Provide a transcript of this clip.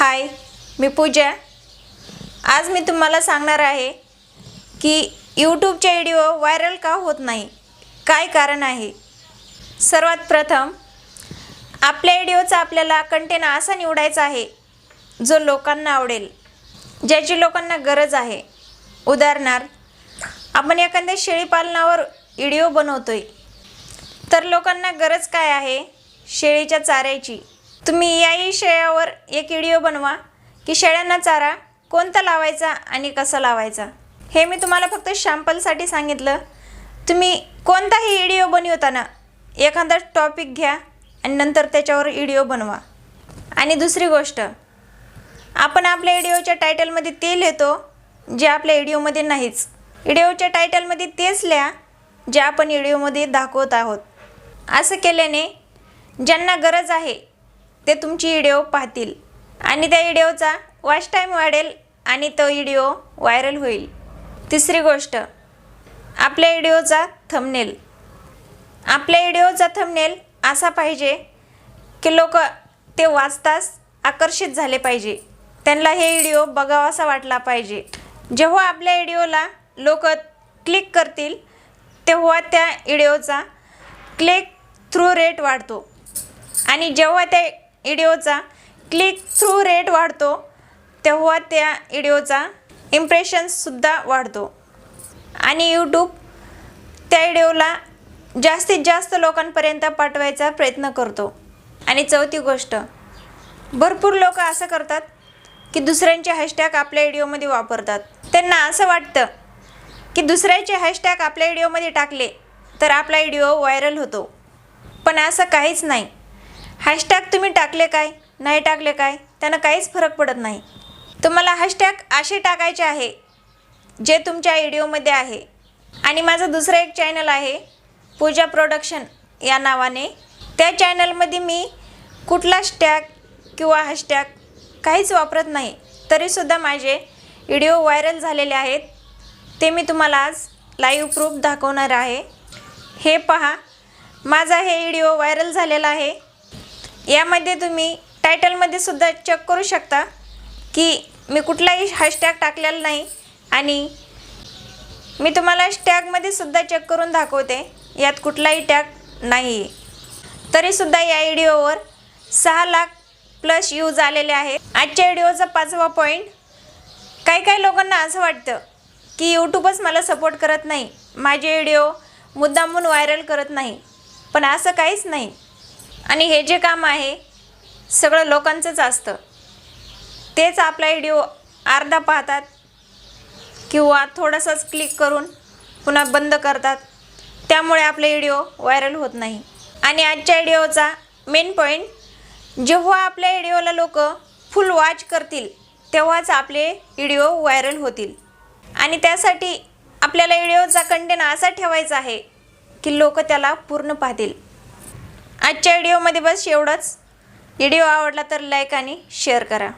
हाय मी पूजा. आज मी तुम्हाला सांगणार आहे की यूट्यूबचे व्हिडिओ व्हायरल का होत नाही? काय कारण आहे? सर्वात प्रथम आपल्या व्हिडिओचा आपल्याला कंटेनर असा निवडायचा आहे जो लोकांना आवडेल ज्याची लोकांना गरज आहे. उदाहरणार्थ आपण एखाद्या शेळीपालनावर व्हिडिओ बनवतोय. तर लोकांना गरज काय आहे? शेळीच्या चाऱ्याची. तुम्ही या विषयावर एक व्हिडिओ बनवा की शेळ्यांना चारा कोणता लावायचा आणि कसा लावायचा? हे मी तुम्हाला फक्त शॅम्पलसाठी सांगितलं. तुम्ही कोणताही व्हिडिओ बनवताना एखादा टॉपिक घ्या आणि नंतर त्याच्यावर व्हिडिओ बनवा. आणि दुसरी गोष्ट आपण आपल्या व्हिडिओच्या टायटलमध्ये ते लिहितो जे आपल्या व्हिडिओमध्ये नाहीच. व्हिडिओच्या टायटलमध्ये तेच लिहा जे आपण व्हिडिओमध्ये दाखवत आहोत. असं केल्याने ज्यांना गरज आहे ते तुमची व्हिडिओ पाहतील. आणि त्या व्हिडिओचा वॉच टाईम वाढेल आणि तो व्हिडिओ व्हायरल होईल. तिसरी गोष्ट आपल्या व्हिडिओचा थंबनेल आपल्या व्हिडिओचा थंबनेल असा पाहिजे की लोक ते वाचताच आकर्षित झाले पाहिजे. त्यांना हे व्हिडिओ बघावासा वाटला पाहिजे. जेव्हा आपल्या व्हिडिओला लोक क्लिक करतील तेव्हा त्या व्हिडिओचा क्लिक थ्रू रेट वाढतो. आणि जेव्हा त्या व्हिडिओचा क्लिक थ्रू रेट वाढतो तेव्हा त्या व्हिडिओचा इम्प्रेशन्ससुद्धा वाढतो. आणि यूट्यूब त्या व्हिडिओला जास्तीत जास्त लोकांपर्यंत पाठवायचा प्रयत्न करतो. आणि चौथी गोष्ट भरपूर लोक असं करतात की दुसऱ्यांचे हॅशटॅग आपल्या व्हिडिओमध्ये वापरतात. त्यांना असं वाटतं की दुसऱ्याचे हॅशटॅग आपल्या व्हिडिओमध्ये टाकले तर आपला व्हिडिओ व्हायरल होतो. पण असं काहीच नाही. हॅशटॅग तुम्ही टाकले काय? नाही टाकले काय? त्यानं काहीच फरक पडत नाही. तुम्हाला हॅशटॅग असे टाकायचे आहे जे तुमच्या व्हिडिओमध्ये आहे. आणि माझं दुसरं एक चॅनल आहे पूजा प्रोडक्शन या नावाने. त्या चॅनलमध्ये मी कुठलाच टॅग किंवा हॅशटॅग काहीच वापरत नाही तरीसुद्धा माझे व्हिडिओ व्हायरल झालेले आहेत. ते मी तुम्हाला आज लाईव्ह प्रूफ दाखवणार आहे. हे पहा माझा हे व्हिडिओ व्हायरल झालेला आहे. यामध्ये तुम्ही टायटलमध्ये सुद्धा चेक करू शकता की मी कुठलाही हॅशटॅग टाकलेला नाही आणि मी तुम्हाला टॅगमध्ये सुद्धा चेक करून दाखवते. यात कुठलाही टॅग नाही. आहे तरीसुद्धा या व्हिडिओवर सहा लाख प्लस यूज आलेले आहे. आजच्या व्हिडिओचा पाचवा पॉईंट काही काही लोकांना असं वाटतं की यूट्यूबच मला सपोर्ट करत नाही. माझे व्हिडिओ मुद्दामून व्हायरल करत नाही. पण असं काहीच नाही. आणि हे जे काम आहे सगळं लोकांचंच असतं. तेच आपला व्हिडिओ अर्धा पाहतात किंवा थोडंसंच क्लिक करून पुन्हा बंद करतात. त्यामुळे आपले व्हिडिओ व्हायरल होत नाही. आणि आजच्या व्हिडिओचा मेन पॉईंट जेव्हा आपल्या व्हिडिओला लोक फुल वॉच करतील तेव्हाच आपले व्हिडिओ व्हायरल होतील. आणि त्यासाठी आपल्याला व्हिडिओचा कंटेंट असा ठेवायचा आहे की लोक त्याला पूर्ण पाहतील. आजच्या व्हिडिओमध्ये बस एवढंच. व्हिडिओ आवडला तर लाईक आणि शेअर करा.